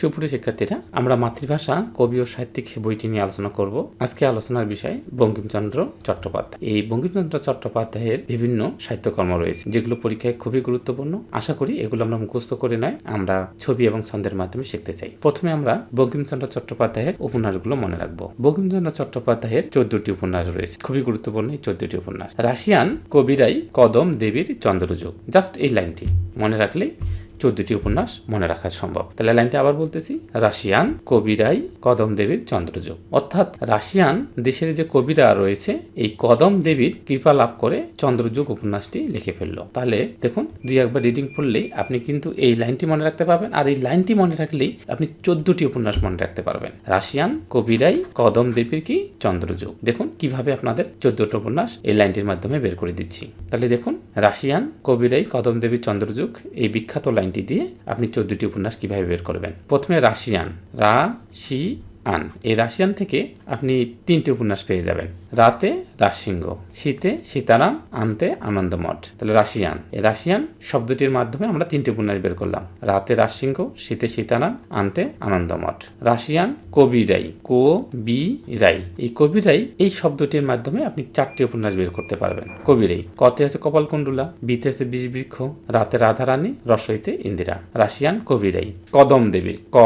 সুপ্রিয় শিক্ষার্থীরা, আমরা মাতৃভাষা, কবি ও সাহিত্যিক বইটি নিয়ে আলোচনা করব। আজকে আলোচনার বিষয় বঙ্কিমচন্দ্র চট্টোপাধ্যায়। এই বঙ্কিমচন্দ্র চট্টোপাধ্যায়ের বিভিন্ন সাহিত্যকর্ম রয়েছে, যেগুলো পরীক্ষায় খুবই গুরুত্বপূর্ণ। আশা করি এগুলো আমরা মুখস্থ করে নয়, আমরা ছবি এবং ছন্দের মাধ্যমে শিখতে চাই। প্রথমে আমরা বঙ্কিমচন্দ্র চট্টোপাধ্যায়ের উপন্যাসগুলো মনে রাখব। বঙ্কিমচন্দ্র চট্টোপাধ্যায়ের চোদ্দটি উপন্যাস রয়েছে, খুবই গুরুত্বপূর্ণ এই চোদ্দটি উপন্যাস। রাশিয়ান কবিরাই কদম দেবীর চন্দ্রযুগ, জাস্ট এই লাইনটি মনে রাখলেই চোদ্দটি উপন্যাস মনে রাখা সম্ভব। তাহলে লাইনটা আবার বলতেছি, রাশিয়ান কবিরাই কদম দেবীর চন্দ্রযুগ। অর্থাৎ রাশিয়ান দেশের যে কবিরা রয়েছে, এই কদম দেবীর কৃপা লাভ করে চন্দ্রযুগ উপন্যাসটি লিখে ফেলল। তাহলে দেখুন, দুই একবার রিডিং পড়লেই আপনি কিন্তু এই লাইনটি মনে রাখতে পারবেন, আর এই লাইনটি মনে রাখলেই আপনি চোদ্দটি উপন্যাস মনে রাখতে পারবেন। রাশিয়ান কবিরাই কদম দেবীর কি? চন্দ্রযুগ। দেখুন, কীভাবে আপনাদের চোদ্দটা উপন্যাস এই লাইনটির মাধ্যমে বের করে দিচ্ছি। তাহলে দেখুন, রাশিয়ান কবিরাই কদম দেবী চন্দ্রযুগ, এই বিখ্যাত লাইনটি দিয়ে আপনি চোদ্দটি উপন্যাস কীভাবে বের করবেন? প্রথমে রাশিয়ান। রা শি আন। এই রাশিয়ান থেকে আপনি তিনটি উপন্যাস পেয়ে যাবেন। রাতে রাজসিংহ শীতে সীতারাম, আনতে আনন্দমঠ। তাহলে রাশিয়ান। এই রাশিয়ান শব্দটির মাধ্যমে আমরা তিনটি উপন্যাস বের করলাম। রাতে রাজসিংহ শীতে সীতারাম, আনতে আনন্দমঠ। রাশিয়ান কবিরাই। কো বি রাই এই কবিরাই এই শব্দটির মাধ্যমে আপনি চারটি উপন্যাস বের করতে পারবেন। কবিরাই কতে আছে কপালকুণ্ডুলা, বিতে আছে বৃক্ষ রাতে রাধারানী, রসইতে ইন্দিরা। রাশিয়ান কবিরাই কদম দেবীর ক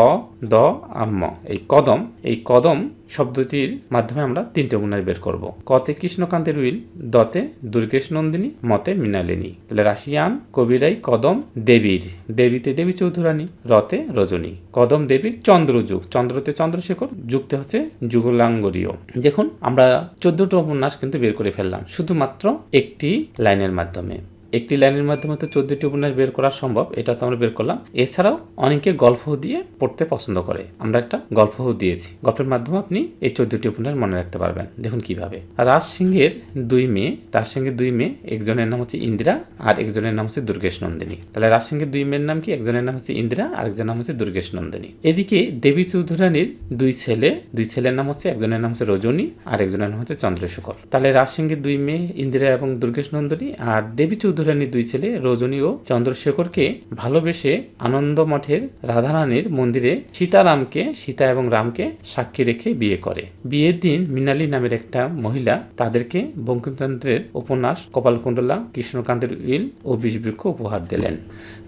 দ আম্ম এই কদম এই কদম শব্দটির মাধ্যমে আমরা তিনটে উপন্যাস বের করব। কতে কৃষ্ণকান্তের উইল, দতে দুর্গেশ নন্দিনী মতে মৃণালিনী। তাহলে রাশিয়ান কবিরাই কদম দেবীর, দেবীতে দেবী চৌধুরানী, রতে রজনী। কদম দেবীর চন্দ্রযুগ চন্দ্রতে চন্দ্রশেখর যুক্তে হচ্ছে যুগলাঙ্গরীয়। দেখুন, আমরা চোদ্দটা উপন্যাস কিন্তু বের করে ফেললাম, শুধুমাত্র একটি লাইনের মাধ্যমে। একটি লাইনের মাধ্যমে তো চোদ্দটি উপন্যাস বের করা সম্ভব, এটা তো আমরা বের করলাম। এছাড়াও অনেকে গল্প দিয়ে পড়তে পছন্দ করে। আমরা একটা গল্পও দিয়েছি। গল্পের মাধ্যমে আপনি এই চোদ্দটি উপন্যাস মনে রাখতে পারবেন। দেখুন কীভাবে। রাজ সিংহের দুই মেয়ে রাজ সিংহের দুই মেয়ে, একজনের নাম হচ্ছে ইন্দিরা আর একজনের নাম হচ্ছে দুর্গেশ নন্দিনী। তাহলে রাজ সিংহের দুই মেয়ের নাম কি? একজনের নাম হচ্ছে ইন্দিরা আর একজনের নাম হচ্ছে দুর্গেশ নন্দিনী। এদিকে দেবী চৌধুরানীর দুই ছেলে, দুই ছেলের নাম হচ্ছে, একজনের নাম হচ্ছে রজনী আর একজনের নাম হচ্ছে চন্দ্রশেখর। তাহলে রাজ সিংহের দুই মেয়ে, ইন্দিরা এবং দুর্গেশ নন্দিনী আর দেবী চৌধুরানীর দুই ছেলে রজনী ও চন্দ্রশেখরকে ভালোবেসে আনন্দ মঠের রাধারানীর মন্দিরে সীতারামকে, সীতা এবং রামকে সাক্ষী রেখে বিয়ে করে। বিয়ের দিন মৃণালী নামের একটা মহিলা তাদেরকে বঙ্কিমচন্দ্রের উপন্যাস কপালকুণ্ডলা, কৃষ্ণকান্তের উইল ও বিষবৃক্ষ উপহার দিলেন।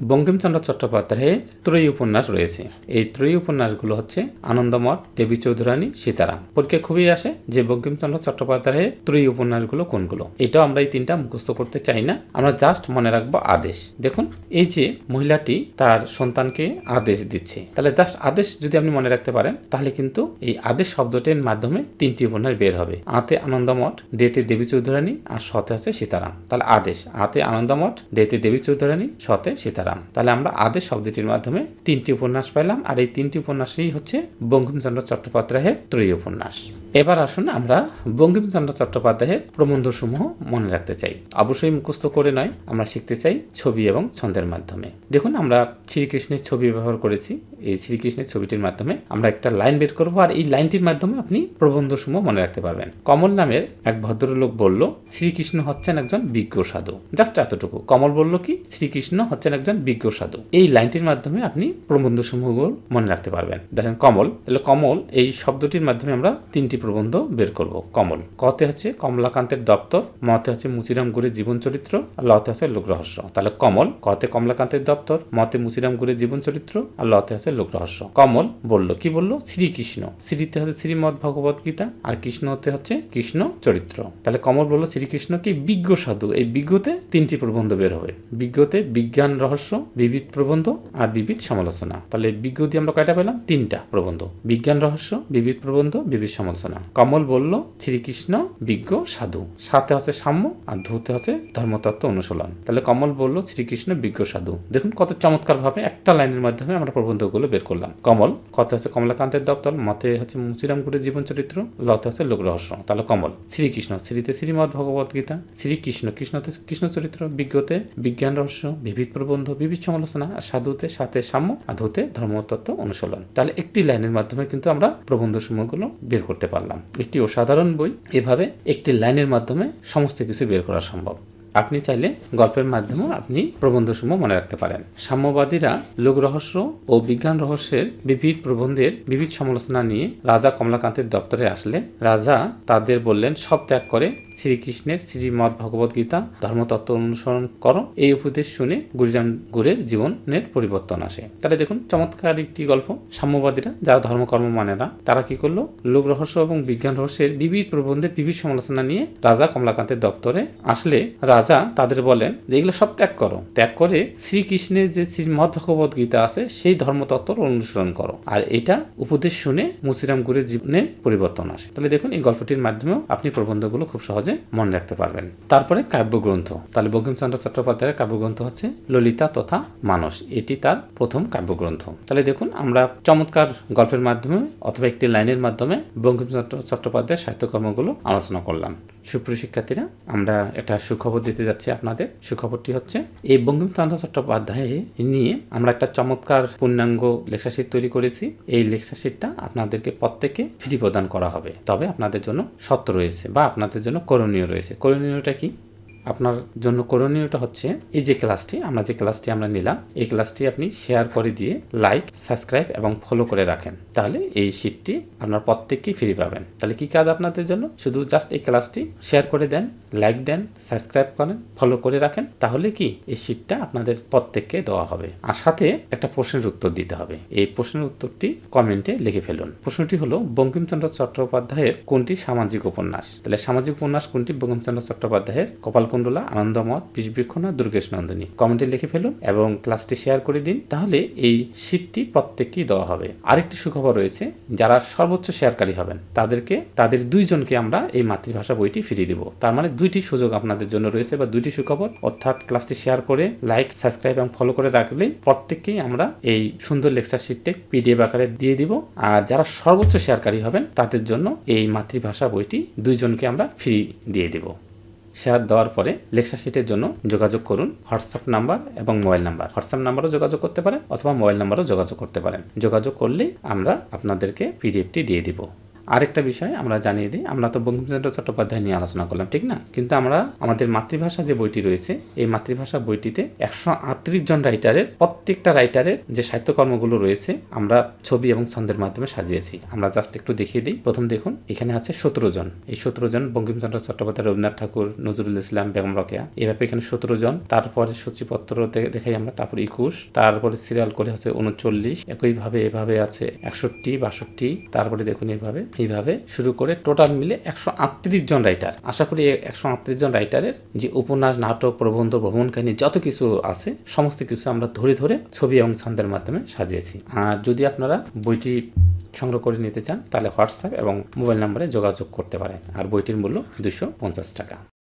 বঙ্কিমচন্দ্র চট্টোপাধ্যায়ের ত্রয়ী উপন্যাস রয়েছে। এই ত্রয়ী উপন্যাসগুলো হচ্ছে আনন্দমঠ, দেবী চৌধুরানী, সীতারাম। পরীক্ষা খুবই আসে যে বঙ্কিমচন্দ্র চট্টোপাধ্যায়ের ত্রয়ী উপন্যাসগুলো কোনগুলো। এটাও আমরা এই তিনটা মুখস্থ করতে চাই না। আমরা জাস্ট মনে রাখব আদেশ। দেখুন, এই যে মহিলাটি তার সন্তানকে আদেশ দিচ্ছে, তাহলে জাস্ট আদেশ যদি আপনি মনে রাখতে পারেন, তাহলে কিন্তু এই আদেশ শব্দটির মাধ্যমে তিনটি উপন্যাস বের হবে। আতে আনন্দমঠ, দেতে দেবী চৌধুরানী, আর সতে আছে সীতারাম। তাহলে আদেশ, আতে আনন্দমঠ, দেতে দেবী চৌধুরানী, সতে সীতারাম। তাহলে আমরা আদেশ শব্দটির মাধ্যমে তিনটি উপন্যাস পেলাম আর এই তিনটি উপন্যাসই হচ্ছে বঙ্কিমচন্দ্র চট্টোপাধ্যায়ের ত্রয়ী উপন্যাস এবার আসুন আমরা বঙ্কিমচন্দ্র চট্টোপাধ্যায়ের প্রবন্ধ সমূহ মনে রাখতে চাই। অবশ্যই মুখস্থ করে নয় আমরা শিখতে চাই ছবি এবং ছন্দের মাধ্যমে। দেখুন, আমরা শ্রীকৃষ্ণের ছবি ব্যবহার করেছি। এই শ্রীকৃষ্ণের ছবিটির মাধ্যমে আমরা একটা লাইন বের করব আর এই লাইনটির মাধ্যমে আপনি প্রবন্ধ সমূহ মনে রাখতে পারবেন। কমল নামের এক ভদ্রলোক বলল, শ্রীকৃষ্ণ হচ্ছেন একজন বিজ্ঞ সাধু। জাস্ট এতটুকু। কমল বলল কি, শ্রীকৃষ্ণ হচ্ছেন একজন বিজ্ঞ সাধু। এই লাইনটির মাধ্যমে আপনি প্রবন্ধ সমূহগুলো মনে রাখতে পারবেন। দেখেন, কমল, তাহলে কমল, এই শব্দটির মাধ্যমে আমরা তিনটি প্রবন্ধ বের করব। কমল, কতে হচ্ছে কমলাকান্তের দপ্তর, মতে হচ্ছে মুচিরাম গুরের জীবন চরিত্র আর লতে হচ্ছে লোক রহস্য তাহলে কমল কতে কমলাকান্তের দপ্তর, মতে মুসিরাম গুরের জীবন চরিত্র আর লতে হচ্ছে লোক রহস্য কমল বলল, কি বলল? শ্রীকৃষ্ণ। শ্রীতে হচ্ছে শ্রীমদ ভগবত গীতা, আর কৃষ্ণ হতে হচ্ছে কৃষ্ণ চরিত্র। তাহলে কমল বলল, শ্রীকৃষ্ণ কি বিজ্ঞ সাধু? এই বিজ্ঞতে তিনটি প্রবন্ধ বের হবে। বিজ্ঞতে বিজ্ঞান, রহস্য, বিবিধ প্রবন্ধ আর বিবিধ সমালোচনা। তাহলে বিজ্ঞ দিয়ে আমরা কয়টা পেলাম? তিনটা প্রবন্ধ। বিজ্ঞান, রহস্য, বিবিধ প্রবন্ধ, বিবিধ সমালোচনা। কমল বলল, শ্রীকৃষ্ণ বিজ্ঞ সাধু। সাথে আছে সাম্য, আর ধুতে আছে ধর্মতত্ত্ব অনুশীলন তাহলে কমল বলল, শ্রীকৃষ্ণ বিজ্ঞ সাধু। দেখুন কত চমৎকার ভাবে একটা লাইনের মাধ্যমে আমরা প্রবন্ধগুলো বের করলাম। কমল কত হচ্ছে কমলাকান্তের দপ্তর, মতে হচ্ছে মুচিরামপুরের জীবন চরিত্র লতে হচ্ছে লোক রহস্য তাহলে কমল, শ্রীকৃষ্ণ, শ্রীতে শ্রীমদ ভগবত গীতা, শ্রীকৃষ্ণ, কৃষ্ণতে কৃষ্ণ চরিত্র, বিজ্ঞতে বিজ্ঞান রহস্য, বিবিধ প্রবন্ধ, বিবিধ সমালোচনা সাধুতে সাথে সাম্য, আর ধুতে ধর্মতত্ত্ব অনুশীলন। তাহলে একটি লাইনের মাধ্যমে কিন্তু আমরা প্রবন্ধ সমূহগুলো বের করতে পারলাম। একটি অসাধারণ বই, এভাবে একটি লাইনের মাধ্যমে সমস্ত কিছু বের করা সম্ভব। আপনি চাইলে গল্পের মাধ্যমেও আপনি প্রবন্ধসমূহ মনে রাখতে পারেন। সাম্যবাদীরা লোক রহস্য ও বিজ্ঞান রহস্যের বিবিধ প্রবন্ধের বিবিধ সমালোচনা নিয়ে রাজা কমলাকান্তের দপ্তরে আসলে রাজা তাদের বললেন, সব ত্যাগ করে শ্রীকৃষ্ণের শ্রীমদ ভগবত গীতা ধর্মতত্ত্ব অনুসরণ করো। এই উপদেশ শুনে গুরিরাম গুরের জীবনের পরিবর্তন আসে। তাহলে দেখুন, চমৎকার একটি গল্প। সাম্যবাদীরা যারা ধর্মকর্ম মানে না, তারা কি করল? লোক রহস্য এবং বিজ্ঞান রহস্যের বিবিধ প্রবন্ধের বিবিধ সমালোচনা নিয়ে রাজা কমলাকান্তের দপ্তরে আসলে রাজা তাদের বলেন যে, এগুলো সব ত্যাগ করো। ত্যাগ করে শ্রীকৃষ্ণের যে শ্রীমদ ভগবত গীতা আছে, সেই ধর্মতত্ত্ব অনুসরণ করো। আর এটা উপদেশ শুনে মুসিরাম গুরের জীবনে পরিবর্তন আসে। তাহলে দেখুন, এই গল্পটির মাধ্যমেও আপনি প্রবন্ধগুলো খুব সহজে মনে রাখতে পারবেন। তারপরে কাব্যগ্রন্থ। তাহলে বঙ্কিমচন্দ্র চট্টোপাধ্যায়ের কাব্যগ্রন্থ হচ্ছে ললিতা তথা মানস। এটি তার প্রথম কাব্যগ্রন্থ। তাহলে দেখুন, আমরা চমৎকার গল্পের মাধ্যমে অথবা একটি লাইনের মাধ্যমে বঙ্কিমচন্দ্র চট্টোপাধ্যায়ের সাহিত্যকর্মগুলো আলোচনা করলাম। সুপ্রিয় শিক্ষার্থীরা আমরা একটা সুখবর দিতে যাচ্ছি আপনাদের। সুখবরটি হচ্ছে, এই বঙ্কিমচন্দ্র চট্টোপাধ্যায় নিয়ে আমরা একটা চমৎকার পূর্ণাঙ্গ লেকচারশিট তৈরি করেছি। এই লেকচারশিটটা আপনাদেরকে প্রত্যেকে ফ্রি প্রদান করা হবে। তবে আপনাদের জন্য সত্য রয়েছে বা আপনাদের জন্য করণীয় রয়েছে। করণীয়টা কি? আপনার জন্য করণীয়টা হচ্ছে, এই যে ক্লাসটি আমরা যে ক্লাসটি আমরা নিলাম, এই ক্লাসটি আপনি শেয়ার করে দিয়ে লাইক সাবস্ক্রাইব এবং ফলো করে রাখেন। তাহলে এই শীটটি আপনার প্রত্যেককেই ফ্রি পাবেন। তাহলে কি কাজ আপনাদের জন্য? শুধু জাস্ট এই ক্লাসটি শেয়ার করে দেন লাইক দেন সাবস্ক্রাইব করেন ফলো করে রাখেন, তাহলে কি এই শীটটা আপনাদের প্রত্যেককে দেওয়া হবে। আর সাথে একটা প্রশ্নের উত্তর দিতে হবে। এই প্রশ্নের উত্তরটি কমেন্টে লিখে ফেলুন। প্রশ্নটি হলো, বঙ্কিমচন্দ্র চট্টোপাধ্যায়ের কোনটি সামাজিক উপন্যাস? তাহলে সামাজিক উপন্যাস কোনটি? বঙ্কিমচন্দ্র চট্টোপাধ্যায়ের কপালকুণ্ডলা আনন্দমত বিষবৃক্ষ না দুর্গেশ নন্দিনী কমেন্টে লিখে ফেলুন এবং ক্লাসটি শেয়ার করে দিন, তাহলে এই শীটটি প্রত্যেককেই দেওয়া হবে। আরেকটি সুখবর রয়েছে, যারা সর্বোচ্চ শেয়ারকারী হবেন, তাদেরকে, তাদের দুইজনকে আমরা এই মাতৃভাষা বইটি ফিরিয়ে দিব। তার মানে দুইটি সুযোগ আপনাদের জন্য রয়েছে বা দুইটি সুখবর। অর্থাৎ ক্লাসটি শেয়ার করে লাইক, সাবস্ক্রাইব এবং ফলো করে রাখলে প্রত্যেককেই আমরা এই সুন্দর লেকচার শিটটি পিডিএফ আকারে দিয়ে দিব। আর যারা সর্বোচ্চ শেয়ারকারী হবেন, তাদের জন্য এই মাতৃভাষা বইটি দুইজনকে আমরা ফ্রি দিয়ে দেব। শেয়ার দেওয়ার পরে লেকচার শিটের জন্য যোগাযোগ করুন হোয়াটসঅ্যাপ নাম্বার এবং মোবাইল নাম্বার। হোয়াটসঅ্যাপ নাম্বারও যোগাযোগ করতে পারেন অথবা মোবাইল নাম্বারও যোগাযোগ করতে পারেন। যোগাযোগ করলে আমরা আপনাদেরকে পিডিএফটি দিয়ে দিব। আরেকটা বিষয় আমরা জানিয়ে দিই, আমরা তো বঙ্কিমচন্দ্র চট্টোপাধ্যায় নিয়ে আলোচনা করলাম, ঠিক না? কিন্তু আমরা, আমাদের মাতৃভাষা যে বইটি রয়েছে, এই মাতৃভাষা বইটিতে একশো আটত্রিশ জন রাইটারের প্রত্যেকটা রাইটারের যে সাহিত্যকর্মগুলো রয়েছে, আমরা ছবি এবং ছন্দের মাধ্যমে সাজিয়েছি। আমরা জাস্ট একটু দেখিয়ে দিই। প্রথম দেখুন, এখানে আছে সতেরো জন। এই সতেরো জন বঙ্কিমচন্দ্র চট্টোপাধ্যায়, রবীন্দ্রনাথ ঠাকুর, নজরুল ইসলাম, বেগম রকেয়া এভাবে এখানে সতেরো জন। তারপরে সূচিপত্র দেখাই আমরা, তারপর একুশ। তারপরে সিরিয়াল করে হচ্ছে উনচল্লিশ। একইভাবে এভাবে আছে একষট্টি, বাষট্টি। তারপরে দেখুন এইভাবে এইভাবে শুরু করে টোটাল মিলে একশো আটত্রিশ জন রাইটার আশা করি একশো আটত্রিশ জন রাইটারের যে উপন্যাস, নাটক, প্রবন্ধ ভ্রমণ কাহিনী যত কিছু আছে, সমস্ত কিছু আমরা ধরে ধরে ছবি এবং ছন্দের মাধ্যমে সাজিয়েছি। আর যদি আপনারা বইটি সংগ্রহ করে নিতে চান, তাহলে হোয়াটসঅ্যাপ এবং মোবাইল নম্বরে যোগাযোগ করতে পারেন। আর বইটির মূল্য দুশো টাকা।